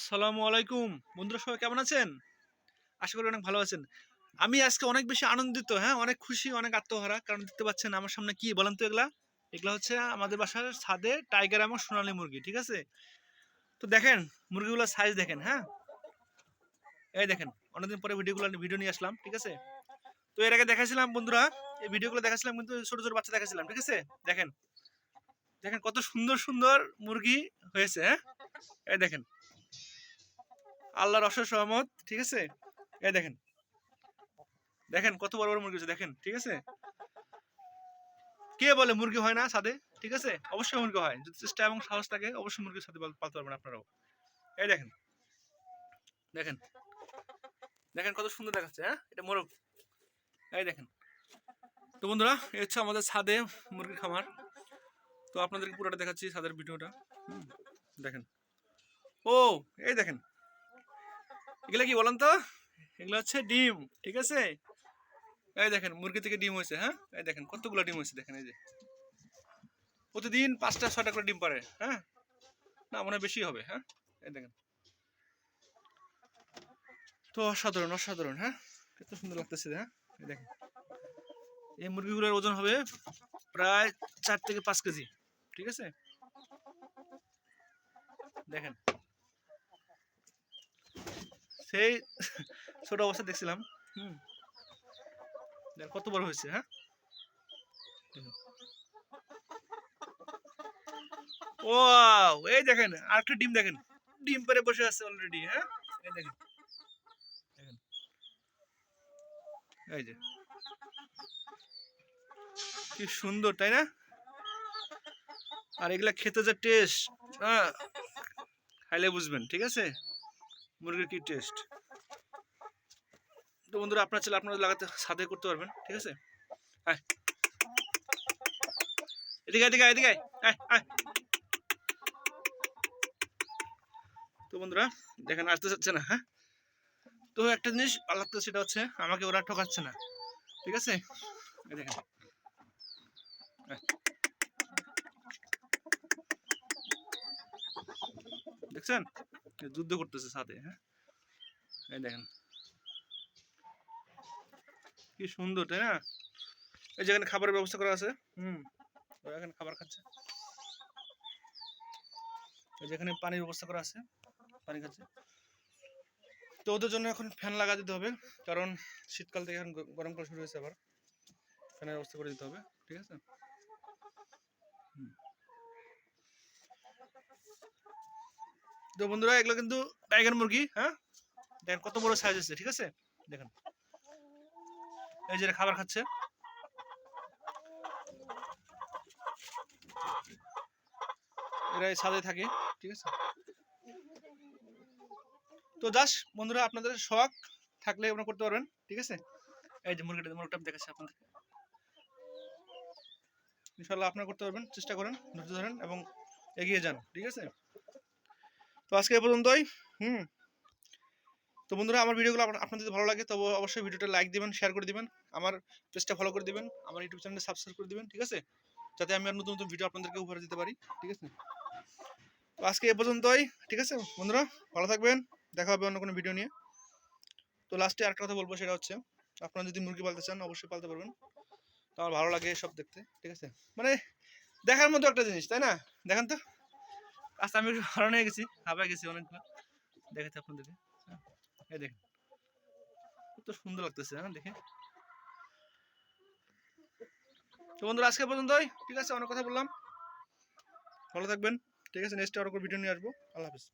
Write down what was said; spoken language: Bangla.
আসসালামু আলাইকুম। বন্ধুরা সবাই কেমন আছেন? আশা করি অনেক ভালো আছেন। আমি আজকে অনেক বেশি আনন্দিত হ্যাঁ? অনেক খুশি, অনেক আত্মহারা। কারণ দেখতে পাচ্ছেন আমার সামনে কি? বলেন তো এগুলা। এগুলা হচ্ছে আমাদের বাসার ছাদে টাইগার এবং সোনালী মুরগি, ঠিক আছে? তো দেখেন, মুরগিগুলোর সাইজ দেখেন হ্যাঁ? এই দেখেন, অনেকদিন পরে ভিডিওগুলো ভিডিও নিয়ে আসলাম, ঠিক আছে? তো এর আগে দেখাছিলাম বন্ধুরা, এই ভিডিওগুলো দেখাছিলাম কিন্তু ছোট ছোট বাচ্চা দেখাছিলাম ঠিক আছে? দেখেন দেখেন কত সুন্দর সুন্দর মুরগি হয়েছে হ্যাঁ? এই দেখেন আল্লাহর অশেষ সহমত ঠিক আছে? এই দেখেন। দেখেন কত বড় বড় মুরগি আছে দেখেন, ঠিক আছে? কে বলে মুরগি হয় না সাথে ঠিক আছে? অবশ্যই মুরগি হয়। যদি চেষ্টা এবং সাহস থাকে, অবশ্যই মুরগির সাথে পালতে পারবেন আপনারাও। এই দেখেন। দেখেন। দেখেন কত সুন্দর দেখাচ্ছে হ্যাঁ? এটা মোরগ। এই দেখেন। তো বন্ধুরা এই হচ্ছে আমাদের ছাদে মুরগির খামার। তো আপনাদেরকে পুরোটা দেখাচ্ছি ছাদের ভিডিওটা। দেখেন। ও, এই দেখেন। এগুলো কি বলেন তো? এগুলো হচ্ছে ডিম, ঠিক আছে? এই দেখেন, মুরগি থেকে ডিম হয়েছে হ্যাঁ? এই দেখেন, কতগুলো ডিম হয়েছে, দেখেন এই যে। প্রতিদিন পাঁচটা, ছয়টা করে ডিম পারে হ্যাঁ? না, মনে হয় বেশি হবে হ্যাঁ? এই দেখেন। তো অসাধারণ অসাধারণ হ্যাঁ? কত সুন্দর লাগতেছে হ্যাঁ? এই দেখেন। এই মুরগিগুলোর ওজন হবে প্রায় চার থেকে পাঁচ কেজি, ঠিক আছে? দেখেন। সেই ছোট অবস্থা দেখছিলাম। হুম। কত বড় হয়েছে হ্যাঁ। ওয়াও, এই দেখেন, আরেকটা ডিম দেখেন। ডিম পেরে বসে আছে অলরেডি হ্যাঁ? এই দেখেন। এই যে। কি সুন্দর, তাই না? আর এগুলা খেতে যা টেস্ট হ্যাঁ? খাইলে বুঝবেন, ঠিক আছে? মুরগির কি টেস্ট তো বন্ধুরা, আপনার ছেলে আপনারা লাগাতে সাথে করতে পারবেন, ঠিক আছে? আয়। এদিকে এদিকে এদিকে। তো বন্ধুরা, দেখেন, আসতে চাচ্ছে না হ্যাঁ? তো একটা জিনিস লাগতো সেটা হচ্ছে আমাকে ওরা ঠকাচ্ছে না, ঠিক আছে? দেখেন। দেখছেন? যুদ্ধ করতেছে সাথে হ্যাঁ? এই দেখেন। কি সুন্দর তাই না? এই যেখানে খাবারের ব্যবস্থা করা আছে। হুম। এখানে খাবার খাচ্ছে। এই যেখানে পানির ব্যবস্থা করা আছে। পানি খাচ্ছে। তো ওদের জন্য এখন ফ্যান লাগা দিতে হবে কারণ শীতকাল থেকে এখন গরমকাল শুরু হয়েছে আবার। ফ্যানের ব্যবস্থা করে দিতে হবে ঠিক আছে? হুম। তো বন্ধুরা, এগুলো কিন্তু টাইগার মুরগি হ্যাঁ? দেখেন কত বড় সাইজ আছে, ঠিক আছে? দেখেন। এই যে খাবার খাচ্ছে। এরা ছাদে থাকে, ঠিক আছে? তো যাস বন্ধুরা, আপনাদের শখ থাকলে আপনারা করতে পারবেন, ঠিক আছে? এই যে মুরগিটা মুরগিটা দেখাচ্ছি আপনাদের। ইনশাল্লাহ আপনারা করতে পারবেন, চেষ্টা করেন, ধৈর্য ধরেন এবং এগিয়ে যান, ঠিক আছে? তো আজকে এ পর্যন্তই। হুম। তো বন্ধুরা, আমার ভিডিওগুলো আপনাদের যদি ভালো লাগে, তবে অবশ্যই ভিডিওটা লাইক দিবেন শেয়ার করে দিবেন, আমার পেজটা ফলো করে দিবেন, আমার ইউটিউব চ্যানেলটা সাবস্ক্রাইব করে দিবেন, ঠিক আছে? যাতে আমি আর নতুন নতুন ভিডিও আপনাদেরকে উপহার দিতে পারি, ঠিক আছে? তো আজকে এ পর্যন্তই, ঠিক আছে? বন্ধুরা, ভালো থাকবেন, দেখা হবে অন্য কোনো ভিডিও নিয়ে। তো লাস্টে আরেকটা কথা বলব, সেটা হচ্ছে, আপনারা যদি মুরগি পালতে চান, অবশ্যই পালতে পারবেন। তো আমার ভালো লাগে সব দেখতে, ঠিক আছে? মানে দেখার মতো একটা জিনিস, তাই না? দেখেন তো। আচ্ছা আমি একটু হারানো হয়ে গেছি হাবা গেছি অনেকগুলো দেখেছি আপনাদেরকে। এই দেখেন, কত সুন্দর লাগতেছে হ্যাঁ দেখে তো বন্ধুরা, আজকে পর্যন্তই। ঠিক আছে, অনেক কথা বললাম। ভালো থাকবেন। ঠিক আছে নেক্সট আরও ভিডিও নিয়ে আসব। আল্লাহ হাফিজ।